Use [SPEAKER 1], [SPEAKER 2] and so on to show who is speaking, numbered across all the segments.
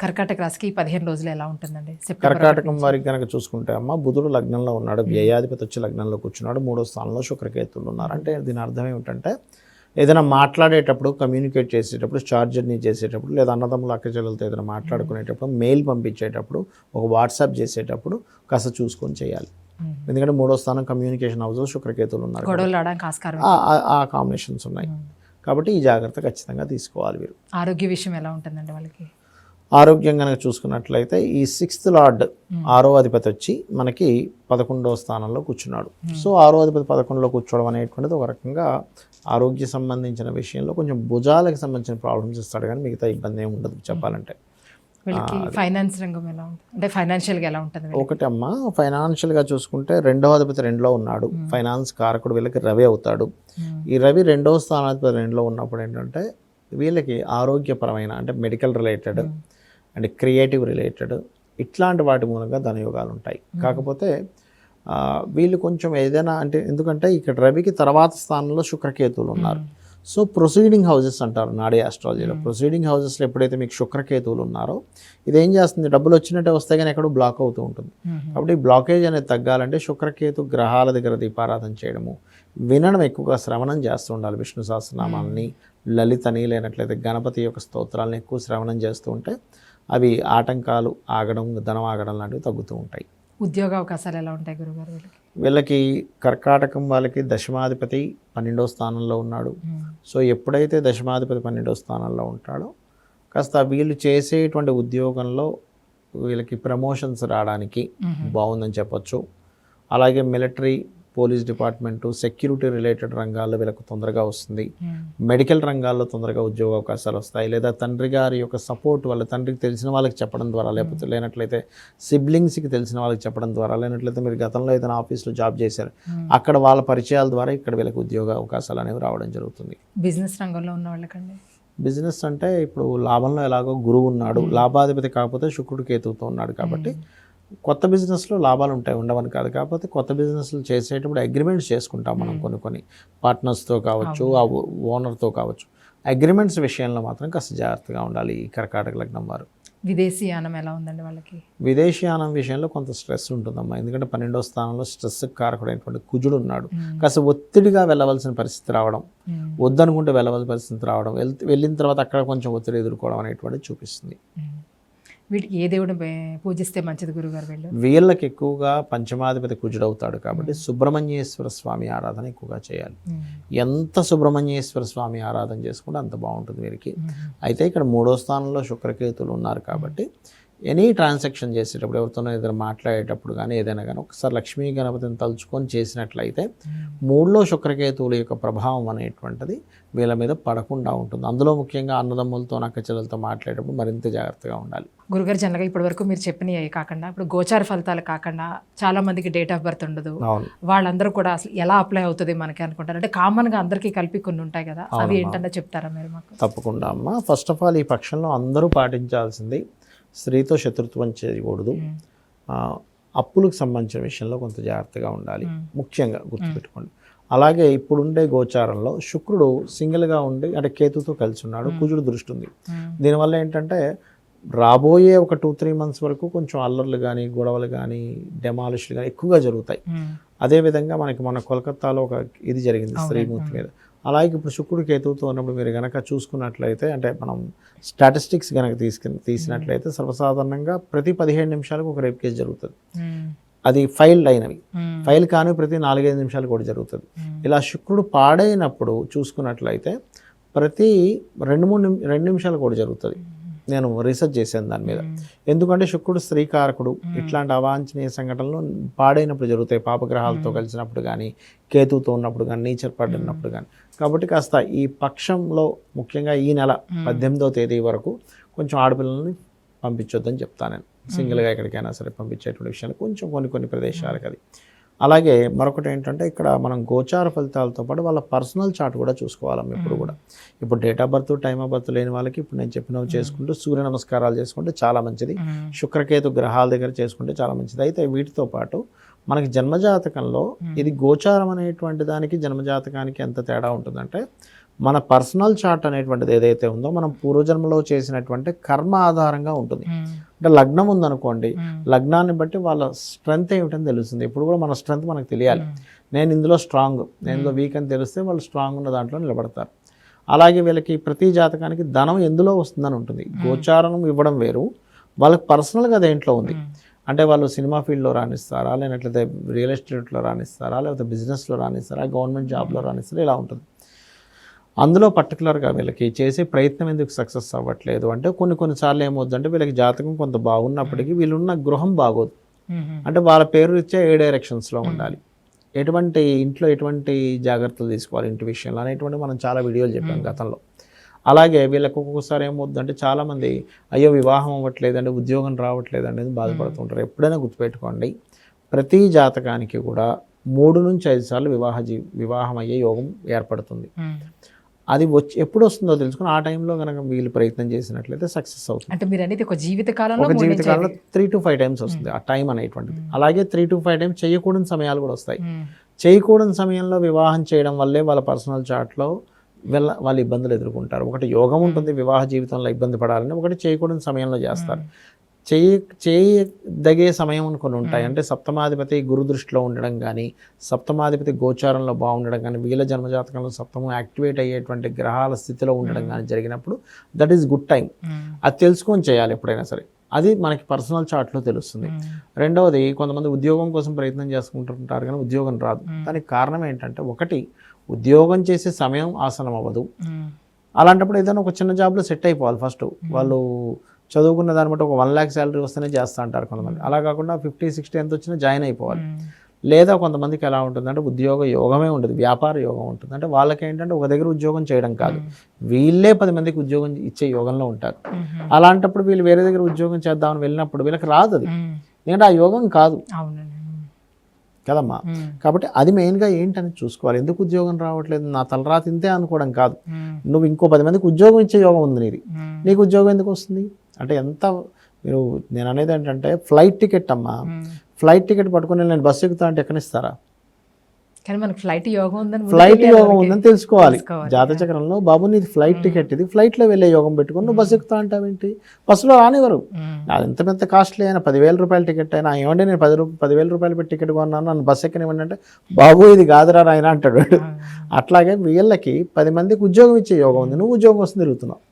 [SPEAKER 1] కర్కాటక రాశికి పదిహేను రోజులు ఎలా ఉంటుందండి?
[SPEAKER 2] కర్కాటకం. వారికి కనుక చూసుకుంటే అమ్మ బుధుడు లగ్నంలో ఉన్నాడు వ్యయాధిపతి వచ్చి లగ్నంలో కూర్చున్నాడు మూడో స్థానంలో శుక్రకేతులు ఉన్నారు. అంటే దీని అర్థం ఏమిటంటే ఏదైనా మాట్లాడేటప్పుడు కమ్యూనికేట్ చేసేటప్పుడు చార్జర్ని చేసేటప్పుడు లేదా అన్నదమ్ముల అక్కచెల్లెలతో ఏదైనా మాట్లాడుకునేటప్పుడు మెయిల్ పంపించేటప్పుడు ఒక వాట్సాప్ చేసేటప్పుడు కాస్త చూసుకొని చేయాలి. ఎందుకంటే మూడో స్థానం కమ్యూనికేషన్ హౌస్లో శుక్రకేతులు ఉన్నారు ఆ- కాంబినేషన్స్ ఉన్నాయి. కాబట్టి ఈ జాగ్రత్త ఖచ్చితంగా తీసుకోవాలి వీరు.
[SPEAKER 1] ఆరోగ్య విషయం ఎలా ఉంటుందండి వాళ్ళకి?
[SPEAKER 2] ఆరోగ్యం కనుక చూసుకున్నట్లయితే ఈ సిక్స్త్ లార్డ్ ఆరో అధిపతి వచ్చి మనకి పదకొండవ స్థానంలో కూర్చున్నాడు. సో ఆరో అధిపతి పదకొండులో కూర్చోవడం అనేటువంటిది ఒక రకంగా ఆరోగ్య సంబంధించిన విషయంలో కొంచెం భుజాలకు సంబంధించిన ప్రాబ్లమ్స్ ఇస్తాడు కానీ మిగతా ఇబ్బంది ఏమి ఉండదు చెప్పాలంటే.
[SPEAKER 1] ఫైనాన్స్ రంగం ఎలా ఉంటుంది? అంటే ఫైనాన్షియల్గా ఎలా ఉంటుంది?
[SPEAKER 2] ఒకటి అమ్మ ఫైనాన్షియల్గా చూసుకుంటే రెండవ అధిపతి రెండులో ఉన్నాడు. ఫైనాన్స్ కారకుడు వీళ్ళకి రవి అవుతాడు. ఈ రవి రెండవ స్థానాధిపతి రెండులో ఉన్నప్పుడు ఏంటంటే వీళ్ళకి ఆరోగ్యపరమైన అంటే medical related and creative related ఇట్లాంటి వాటి మూలంగా ధనయోగాలు ఉంటాయి కాకపోతే వీళ్ళు కొంచెం ఏదైనా అంటే ఎందుకంటే ఇక్కడ రవికి తర్వాత స్థానంలో శుక్రకేతువులు ఉన్నారు సో ప్రొసీడింగ్ హౌసెస్ అంటారు నాడీ ఆస్ట్రాలజీలో. ప్రొసీడింగ్ హౌసెస్లో ఎప్పుడైతే మీకు శుక్రకేతువులు ఉన్నారో ఇది ఏం చేస్తుంది? డబ్బులు వచ్చినట్టే వస్తే కానీ ఎక్కడో బ్లాక్ అవుతూ ఉంటుంది. కాబట్టి ఈ బ్లాకేజ్ అనేది తగ్గాలంటే శుక్రకేతు గ్రహాల దగ్గర దీపారాధన చేయడము వినడం ఎక్కువగా శ్రవణం చేస్తూ ఉండాలి. విష్ణు సహస్రనామాలని లలితని లేనట్లయితే గణపతి యొక్క స్తోత్రాలను ఎక్కువ శ్రవణం చేస్తూ ఉంటే అవి ఆటంకాలు ఆగడం ధనం ఆగడం లాంటివి తగ్గుతూ ఉంటాయి
[SPEAKER 1] ఉద్యోగ అవకాశాలు ఎలా ఉంటాయి గురుగారు వీళ్ళకి
[SPEAKER 2] వీళ్ళకి కర్కాటకం వాళ్ళకి దశమాధిపతి పన్నెండో స్థానంలో ఉన్నాడు. సో ఎప్పుడైతే దశమాధిపతి పన్నెండో స్థానంలో ఉంటాడో కాస్త వీళ్ళు చేసేటువంటి ఉద్యోగంలో వీళ్ళకి ప్రమోషన్స్ రావడానికి. బాగుందని చెప్పొచ్చు అలాగే military police department security related రంగాల్లో వీళ్ళకు తొందరగా వస్తుంది.
[SPEAKER 1] మ్మ్.
[SPEAKER 2] మెడికల్ రంగాల్లో తొందరగా ఉద్యోగ అవకాశాలు వస్తాయి. లేదా తండ్రి గారి యొక్క సపోర్ట్ వాళ్ళ తండ్రికి తెలిసిన వాళ్ళకి చెప్పడం ద్వారా లేకపోతే లేనట్లయితే సిబ్లింగ్స్కి తెలిసిన వాళ్ళకి చెప్పడం ద్వారా లేనట్లయితే మీరు గతంలో ఏదైనా ఆఫీస్లో జాబ్ చేశారు
[SPEAKER 1] మ్మ్.
[SPEAKER 2] అక్కడ వాళ్ళ పరిచయాల ద్వారా ఇక్కడ వీళ్ళకి ఉద్యోగ అవకాశాలు అనేవి రావడం జరుగుతుంది.
[SPEAKER 1] బిజినెస్ రంగంలో ఉన్న వాళ్ళకండి.
[SPEAKER 2] బిజినెస్ అంటే ఇప్పుడు లాభంలో ఎలాగో గురువు ఉన్నాడు. లాభాధిపతి కాకపోతే శుక్రుడు కేతువుతో ఉన్నాడు కాబట్టి కొత్త బిజినెస్లో లాభాలు ఉంటాయి ఉండవని కాదు. కాకపోతే కొత్త బిజినెస్లు చేసేటప్పుడు అగ్రిమెంట్స్ చేసుకుంటాం మనం కొన్ని కొన్ని. పార్ట్నర్స్తో కావచ్చు ఆ ఓనర్తో కావచ్చు. అగ్రిమెంట్స్ విషయంలో మాత్రం కాస్త జాగ్రత్తగా ఉండాలి ఈ కర్కాటక లగ్నం వారు.
[SPEAKER 1] విదేశీ యానం ఎలా ఉందండి వాళ్ళకి?
[SPEAKER 2] విదేశీయానం విషయంలో కొంత స్ట్రెస్ ఉంటుందమ్మా. ఎందుకంటే పన్నెండో స్థానంలో స్ట్రెస్ కారకుడైనటువంటి కుజుడు ఉన్నాడు. కాస్త ఒత్తిడిగా వెళ్ళవలసిన పరిస్థితి రావడం. వద్దనుకుంటే వెళ్ళవలసిన పరిస్థితి రావడం వెళ్- వెళ్ళిన తర్వాత అక్కడ కొంచెం ఒత్తిడి ఎదుర్కోవడం అనేటువంటిది చూపిస్తుంది.
[SPEAKER 1] వీటికి ఏ దేవుడు పూజిస్తే మంచిది గురుగారు వీళ్ళు?
[SPEAKER 2] వీళ్ళకి ఎక్కువగా పంచమాధిపతి కుజుడవుతాడు కాబట్టి సుబ్రహ్మణ్యేశ్వర స్వామి ఆరాధన ఎక్కువగా చేయాలి. ఎంత సుబ్రహ్మణ్యేశ్వర స్వామి ఆరాధన చేసుకుంటే అంత బాగుంటుంది వీరికి. అయితే ఇక్కడ మూడో స్థానంలో శుక్రకేతులు ఉన్నారు కాబట్టి ఎనీ ట్రాన్సాక్షన్ చేసేటప్పుడు ఎవరితోనో ఏదైనా మాట్లాడేటప్పుడు కానీ ఏదైనా కానీ ఒకసారి లక్ష్మీ గణపతిని తలుచుకొని చేసినట్లయితే మూడులో శుక్రకేతువుల యొక్క ప్రభావం అనేటువంటిది వీళ్ళ మీద పడకుండా ఉంటుంది. అందులో ముఖ్యంగా అన్నదమ్ములతో అక్కచెల్లెలతో మాట్లాడేటప్పుడు మరింత జాగ్రత్తగా ఉండాలి.
[SPEAKER 1] గురుగారు జనరల్గా ఇప్పటి వరకు మీరు చెప్పినవి కాకుండా ఇప్పుడు గోచార ఫలితాలు కాకుండా చాలా మందికి డేట్ ఆఫ్ బర్త్ ఉండదు. వాళ్ళందరూ కూడా అసలు ఎలా అప్లై అవుతుంది మనకి అనుకుంటారు? అంటే కామన్గా అందరికీ కలిపి కొన్ని ఉంటాయి కదా అవి. ఏంటన్నా చెప్తారా మీరు మాకు?
[SPEAKER 2] తప్పకుండా అమ్మ. ఫస్ట్ ఆఫ్ ఆల్ ఈ పక్షంలో అందరూ పాటించాల్సింది స్త్రీతో శత్రుత్వం చేయకూడదు. అప్పులకు సంబంధించిన విషయంలో కొంత జాగ్రత్తగా ఉండాలి. ముఖ్యంగా గుర్తుపెట్టుకోండి. అలాగే ఇప్పుడుండే గోచారంలో శుక్రుడు సింగిల్గా ఉండి అంటే కేతుతో కలిసి ఉన్నాడు కుజుడు దృష్టి ఉంది. దీనివల్ల ఏంటంటే రాబోయే ఒక టూ త్రీ మంత్స్ వరకు కొంచెం అల్లర్లు కానీ గొడవలు కానీ డెమాలిష్లు కానీ ఎక్కువగా జరుగుతాయి. అదేవిధంగా మనకి మన కోల్కత్తాలో ఒక ఇది జరిగింది స్త్రీమూర్తి మీద. అలాగే ఇప్పుడు శుక్రుడు కేతువుతో ఉన్నప్పుడు మీరు గనక చూసుకున్నట్లయితే అంటే మనం స్టాటిస్టిక్స్ కనుక తీసుకుని తీసినట్లయితే సర్వసాధారణంగా ప్రతి పదిహేడు నిమిషాలకు ఒక రేప్ కేసు జరుగుతుంది. అది ఫైల్డ్ అయినవి. ఫైల్ కాని ప్రతి నాలుగైదు నిమిషాలు కూడా జరుగుతుంది. ఇలా శుక్రుడు పాడైనప్పుడు చూసుకున్నట్లయితే ప్రతి రెండు మూడు రెండు నిమిషాలు కూడా జరుగుతుంది నేను రీసెర్చ్ చేశాను దాని మీద. ఎందుకంటే శుక్రుడు స్త్రీకారకుడు ఇట్లాంటి అవాంఛనీయ సంఘటనలు పాడైనప్పుడు జరుగుతాయి. పాపగ్రహాలతో కలిసినప్పుడు కానీ కేతువుతో ఉన్నప్పుడు కానీ నీచర్ పడినప్పుడు కానీ కాబట్టి కాస్త ఈ పక్షంలో ముఖ్యంగా ఈ నెల పద్దెనిమిదో తేదీ వరకు కొంచెం ఆడపిల్లల్ని పంపించొద్దని చెప్తాను నేను. సింగిల్గా ఎక్కడికైనా సరే పంపించేటువంటి విషయాలు. కొంచెం కొన్ని కొన్ని ప్రదేశాలకు అది అలాగే మరొకటి ఏంటంటే ఇక్కడ మనం గోచార ఫలితాలతో పాటు వాళ్ళ పర్సనల్ చార్ట్ కూడా చూసుకోవాలి ఎప్పుడు కూడా. ఇప్పుడు date of birth time of birth లేని వాళ్ళకి ఇప్పుడు నేను చెప్పినవి చేసుకుంటూ సూర్య నమస్కారాలు చేసుకుంటే చాలా మంచిది. శుక్రకేతు గ్రహాల దగ్గర చేసుకుంటే చాలా మంచిది. అయితే వీటితో పాటు మనకి జన్మజాతకంలో ఇది గోచారం అనేటువంటి దానికి జన్మజాతకానికి ఎంత తేడా ఉంటుందంటే మన పర్సనల్ చార్ట్ అనేటువంటిది ఏదైతే ఉందో మనం పూర్వజన్మలో చేసినటువంటి కర్మ ఆధారంగా ఉంటుంది. అంటే లగ్నం ఉందనుకోండి లగ్నాన్ని బట్టి వాళ్ళ స్ట్రెంగ్త్ ఏమిటని తెలుస్తుంది. ఇప్పుడు కూడా మన స్ట్రెంగ్త్ మనకు తెలియాలి. నేను ఇందులో స్ట్రాంగ్ నేను ఇందులో వీక్ అని తెలిస్తే వాళ్ళు స్ట్రాంగ్ ఉన్న దాంట్లో నిలబడతారు. అలాగే వీళ్ళకి ప్రతి జాతకానికి ధనం ఎందులో వస్తుందని ఉంటుంది. గోచారం ఇవ్వడం వేరు. వాళ్ళకి పర్సనల్గా దేంట్లో ఉంది. అంటే వాళ్ళు సినిమా ఫీల్డ్లో రాణిస్తారా? లేనట్లయితే రియల్ ఎస్టేట్లో రాణిస్తారా? లేకపోతే బిజినెస్లో రాణిస్తారా? గవర్నమెంట్ జాబ్లో రాణిస్తారా? ఇలా ఉంటుంది. అందులో పర్టికులర్గా వీళ్ళకి చేసే ప్రయత్నం ఎందుకు సక్సెస్ అవ్వట్లేదు? అంటే కొన్ని కొన్నిసార్లు ఏమవుతుందంటే వీళ్ళకి జాతకం కొంత బాగున్నప్పటికీ వీళ్ళున్న గృహం బాగోదు. అంటే వాళ్ళ పేరు ఇచ్చే ఏ డైరెక్షన్స్లో ఉండాలి. ఎటువంటి ఇంట్లో ఎటువంటి జాగ్రత్తలు తీసుకోవాలి ఇంటి విషయంలో అనేటువంటి మనం చాలా వీడియోలు చెప్పాం గతంలో. అలాగే వీళ్ళకి ఒక్కొక్కసారి ఏమవుతుందంటే చాలామంది అయ్యో వివాహం అవ్వట్లేదండి ఉద్యోగం రావట్లేదు అనేది బాధపడుతుంటారు. ఎప్పుడైనా గుర్తుపెట్టుకోండి ప్రతి జాతకానికి కూడా మూడు నుంచి ఐదు సార్లు వివాహ జీ వివాహం అయ్యే యోగం ఏర్పడుతుంది. అది వచ్చి ఎప్పుడు వస్తుందో తెలుసుకుని ఆ టైంలో కనుక వీళ్ళు ప్రయత్నం చేసినట్లయితే సక్సెస్ అవుతుంది.
[SPEAKER 1] అంటే మీరు అనేది ఒక జీవిత కాలంలో
[SPEAKER 2] ఒక జీవితకాలంలో త్రీ టు ఫైవ్ టైమ్స్ వస్తుంది ఆ టైం అనేటువంటిది. అలాగే త్రీ టు ఫైవ్ టైమ్స్ చేయకూడని సమయాలు కూడా వస్తాయి. చేయకూడని సమయంలో వివాహం చేయడం వల్లే వాళ్ళ పర్సనల్ చార్ట్లో వెళ్ళ వాళ్ళు ఇబ్బందులు ఎదుర్కొంటారు. ఒకటి యోగం ఉంటుంది వివాహ జీవితంలో ఇబ్బంది పడాలని ఒకటి చేయకూడని సమయంలో చేస్తారు. చేయ చేయదగే సమయం కొన్ని ఉంటాయి. అంటే సప్తమాధిపతి గురు దృష్టిలో ఉండడం కానీ సప్తమాధిపతి గోచారంలో బాగుండడం కానీ వీళ్ళ జన్మజాతకంలో సప్తమం యాక్టివేట్ అయ్యేటువంటి గ్రహాల స్థితిలో ఉండడం కానీ జరిగినప్పుడు దట్ ఈస్ గుడ్ టైం అది తెలుసుకొని చేయాలి ఎప్పుడైనా సరే. అది మనకి పర్సనల్ చార్ట్లో తెలుస్తుంది. రెండవది కొంతమంది ఉద్యోగం కోసం ప్రయత్నం చేసుకుంటుంటారు కానీ ఉద్యోగం రాదు. దానికి కారణం ఏంటంటే ఒకటి ఉద్యోగం చేసే సమయం ఆసనం అవ్వదు. అలాంటప్పుడు ఏదైనా ఒక చిన్న జాబ్లో సెట్ అయిపోవాలి ఫస్ట్. వాళ్ళు చదువుకున్న దాన్ని బట్టి ఒక వన్ ల్యాక్ శాలరీ వస్తేనే చేస్తా అంటారు కొంతమంది. అలా కాకుండా ఫిఫ్టీ సిక్స్టీ ఎంత వచ్చినా జాయిన్ అయిపోవాలి. లేదా కొంతమందికి ఎలా ఉంటుందంటే ఉద్యోగ యోగమే ఉంటుంది వ్యాపార యోగం ఉంటుంది. అంటే వాళ్ళకి ఏంటంటే ఒక దగ్గర ఉద్యోగం చేయడం కాదు. వీళ్ళే పది మందికి ఉద్యోగం ఇచ్చే యోగంలో ఉంటారు. అలాంటప్పుడు వీళ్ళు వేరే దగ్గర ఉద్యోగం చేద్దామని వెళ్ళినప్పుడు వీళ్ళకి రాదు అది. ఎందుకంటే ఆ యోగం కాదు. కదమ్మా? కాబట్టి అది మెయిన్గా ఏంటని చూసుకోవాలి. ఎందుకు ఉద్యోగం రావట్లేదు? నా తలరాత ఇంతే అనుకోవడం కాదు. నువ్వు ఇంకో పది మందికి ఉద్యోగం ఇచ్చే యోగం ఉంది నీది. నీకు ఉద్యోగం ఎందుకు వస్తుంది? అంటే ఎంత మీరు నేను అనేది ఏంటంటే ఫ్లైట్ టికెట్ అమ్మా. ఫ్లైట్ టికెట్ పట్టుకుని నేను బస్సు ఎక్కుతా అంటే ఎక్కనిస్తారా
[SPEAKER 1] కానీ మనకి ఫ్లైట్ యోగం ఉందని
[SPEAKER 2] ఫ్లైట్ యోగం. ఉందని తెలుసుకోవాలి. జాతచక్రంలో బాబు నీది ఫ్లైట్ టికెట్ ఇది. ఫ్లైట్లో వెళ్ళే యోగం పెట్టుకుని నువ్వు బస్సు ఎక్కుతా అంటావేంటి? బస్సులో రానివ్వరు. అది ఎంత పెద్ద కాస్ట్లీ అయినా పదివేల రూపాయల టికెట్ అయినా ఏమంటే నేను పది రూపాయలు పదివేల రూపాయలు పెట్టి టికెట్ కొన్నాను నన్ను బస్సు ఎక్కనివ్వండి అంటే బాబు ఇది కాదురా నాయన అంటాడు. అట్లాగే వీళ్ళకి పది మందికి ఉద్యోగం ఇచ్చే యోగం ఉంది. నువ్వు ఉద్యోగం వస్తుంది తిరుగుతున్నావు.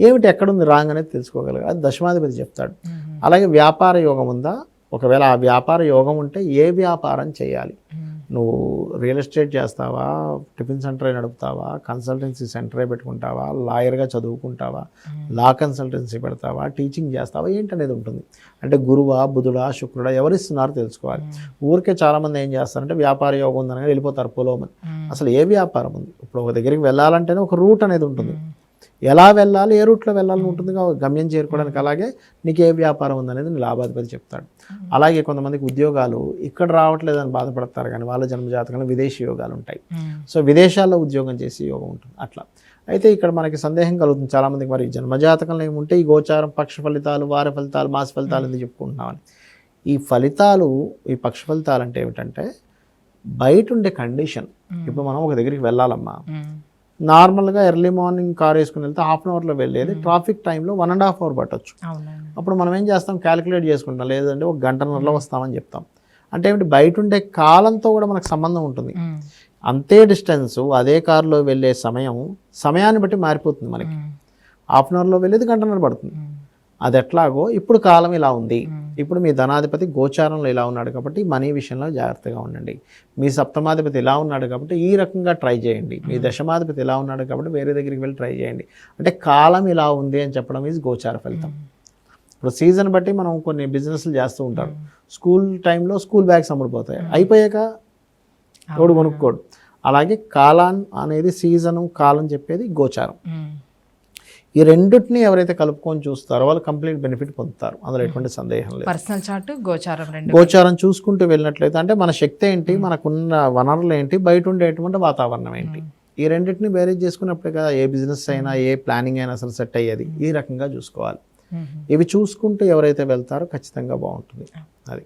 [SPEAKER 2] ఏమిటి ఎక్కడుంది రాంగ్ అనేది తెలుసుకోగలగా అది దశమాధిపతి చెప్తాడు. అలాగే వ్యాపార యోగం ఉందా? ఒకవేళ ఆ వ్యాపార యోగం ఉంటే ఏ వ్యాపారం చేయాలి. నువ్వు రియల్ ఎస్టేట్ చేస్తావా? టిఫిన్ సెంటరే నడుపుతావా? కన్సల్టెన్సీ సెంటరే పెట్టుకుంటావా? లాయర్గా చదువుకుంటావా? లా కన్సల్టెన్సీ పెడతావా? టీచింగ్ చేస్తావా? ఏంటనేది ఉంటుంది. అంటే గురువా బుధుడా శుక్రుడా ఎవరిస్తున్నారో తెలుసుకోవాలి. ఊరికే చాలామంది ఏం చేస్తారంటే వ్యాపార యోగం ఉందని వెళ్ళిపోతారు పొలోమని. అసలు ఏ వ్యాపారం ఉంది? ఇప్పుడు ఒక దగ్గరికి వెళ్ళాలంటేనే ఒక రూట్ అనేది ఉంటుంది. ఎలా వెళ్ళాలి ఏ రూట్లో వెళ్ళాలని ఉంటుంది గమ్యం చేరుకోవడానికి అలాగే నీకు ఏ వ్యాపారం ఉందనేది నీ లాభాధిపతి చెప్తాడు. అలాగే కొంతమందికి ఉద్యోగాలు ఇక్కడ రావట్లేదని బాధపడతారు కానీ వాళ్ళ జన్మజాతకంలో విదేశీ యోగాలు ఉంటాయి. సో విదేశాల్లో ఉద్యోగం చేసే యోగం ఉంటుంది అట్లా. అయితే ఇక్కడ మనకి సందేహం కలుగుతుంది చాలామందికి మరి జన్మజాతకంలో ఏముంటే ఈ గోచారం పక్ష ఫలితాలు వార ఫలితాలు మాస ఫలితాలు ఎందుకు చెప్పుకుంటున్నామని. ఈ ఫలితాలు ఈ పక్ష ఫలితాలు అంటే ఏమిటంటే బయట ఉండే కండిషన్. ఇప్పుడు మనం ఒక దగ్గరికి వెళ్ళాలమ్మా.
[SPEAKER 1] మ్మ్.
[SPEAKER 2] నార్మల్గా ఎర్లీ మార్నింగ్ కార్ వేసుకుని వెళ్తే హాఫ్ అన్ అవర్లో వెళ్ళేది. ట్రాఫిక్ టైంలో వన్ అండ్ హాఫ్ అవర్ పట్టొచ్చు. అప్పుడు మనం ఏం చేస్తాం? క్యాలిక్యులేట్ చేసుకుంటాం. లేదంటే ఒక గంటన్నరలో వస్తామని చెప్తాం. అంటే ఏమిటి? బయట ఉండే కాలంతో కూడా మనకు సంబంధం ఉంటుంది. అంతే డిస్టెన్స్ అదే కారులో వెళ్ళే సమయం సమయాన్ని బట్టి మారిపోతుంది మనకి. హాఫ్ అన్ అవర్లో వెళ్ళేది గంటన్నర పడుతుంది. అది ఎట్లాగో ఇప్పుడు కాలం ఇలా ఉంది. ఇప్పుడు మీ ధనాధిపతి గోచారంలో ఇలా ఉన్నాడు కాబట్టి మనీ విషయంలో జాగ్రత్తగా ఉండండి. మీ సప్తమాధిపతి ఇలా ఉన్నాడు కాబట్టి ఈ రకంగా ట్రై చేయండి. మీ దశమాధిపతి ఇలా ఉన్నాడు కాబట్టి వేరే దగ్గరికి వెళ్ళి ట్రై చేయండి. అంటే కాలం ఇలా ఉంది అని చెప్పడం ఈజ్ గోచార ఫలితం. ఇప్పుడు సీజన్ బట్టి మనం కొన్ని బిజినెస్లు చేస్తూ ఉంటారు. స్కూల్ టైంలో స్కూల్ బ్యాగ్స్ అమ్ముడుపోతాయి. అయిపోయాక ఎవడు కొనుక్కోడు. అలాగే కాలాన్ అనేది సీజను కాలం చెప్పేది గోచారం. ఈ రెండింటిని ఎవరైతే కలుపుకొని చూస్తారో వాళ్ళు కంప్లీట్ బెనిఫిట్ పొందుతారు. అందులో ఎటువంటి సందేహం లేదు.
[SPEAKER 1] పర్సనల్ చార్ట్ గోచారం రెండు
[SPEAKER 2] గోచారం చూసుకుంటూ వెళ్ళినట్లయితే అంటే మన శక్తి ఏంటి? మనకున్న వనరులు ఏంటి? బయట ఉండేటువంటి వాతావరణం ఏంటి? ఈ రెండింటిని బేరేజ్ చేసుకున్నప్పుడే కదా ఏ బిజినెస్ అయినా ఏ ప్లానింగ్ అయినా అసలు సెట్ అయ్యేది. ఈ రకంగా చూసుకోవాలి. ఇవి చూసుకుంటూ ఎవరైతే వెళ్తారో ఖచ్చితంగా బాగుంటుంది. అది.